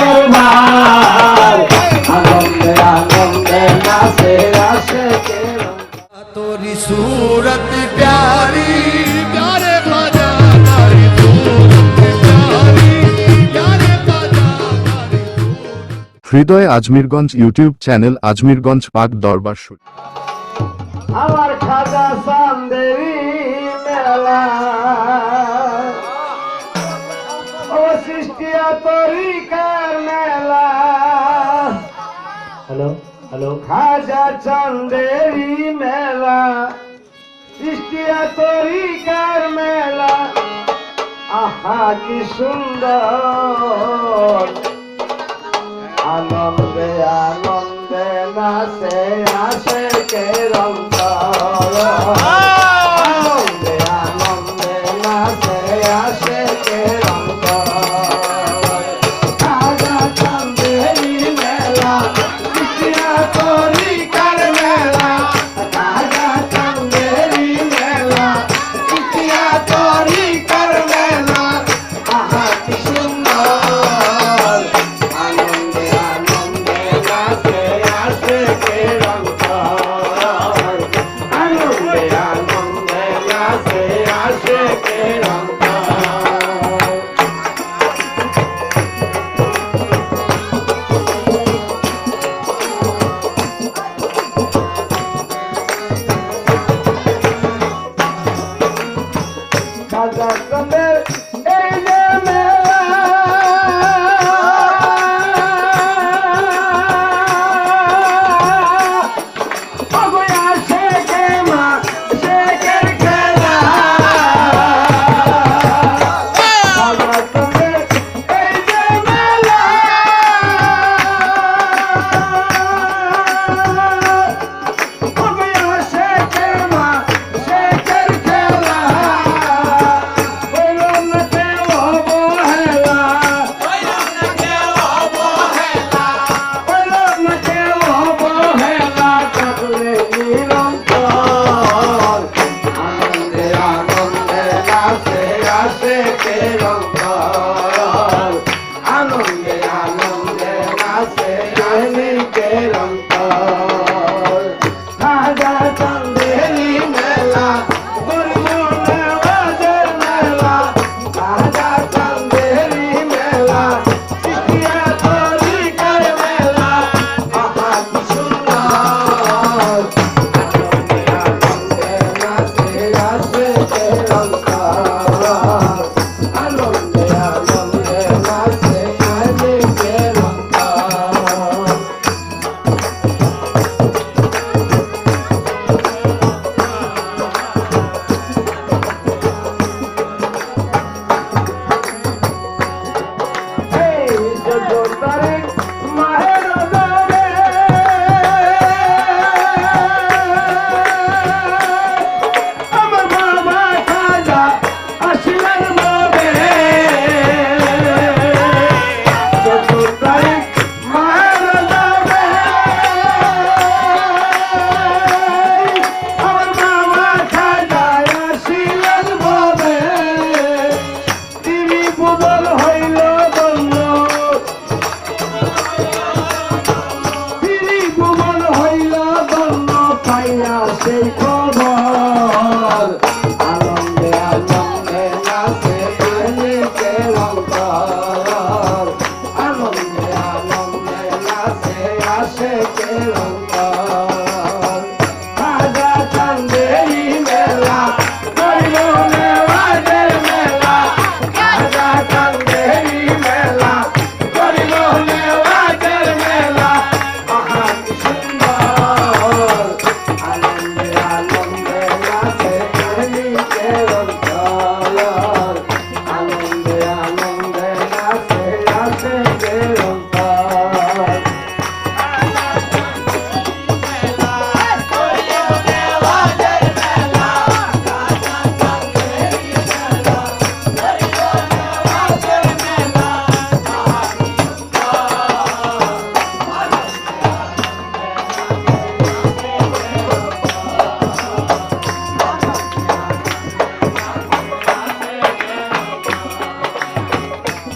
দরবার। আনন্দে আনন্দে নাচে তোরি সুরত প্যারি। হৃদয় আজমিরগঞ্জ ইউটিউব চ্যানেল আজমিরগঞ্জ পাক দরবার শুরু। হলো? খাজা চন্দেরি মেলা সৃষ্টিয়া তরিকার মেলা। আহা, কি সুন্দর। আনন্দে আনন্দে নাচে নাচে কে রঙ্গ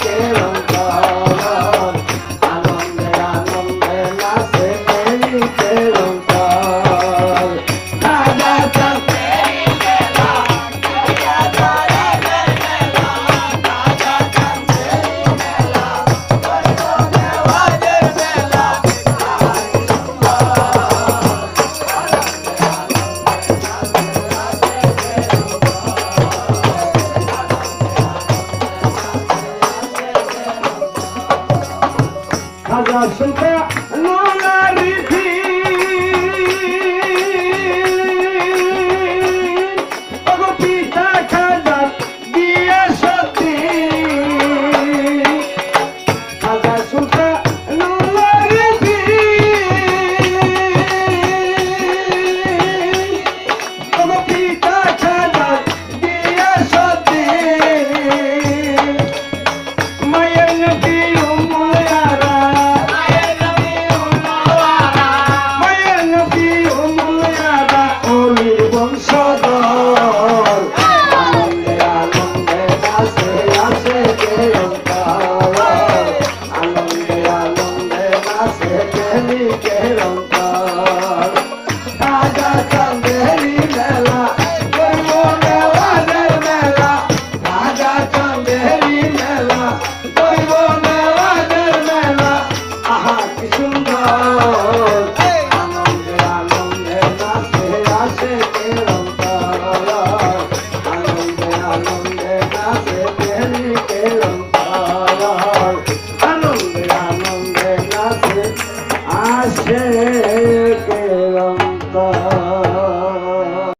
谁呀老 Chupa, no, no, no.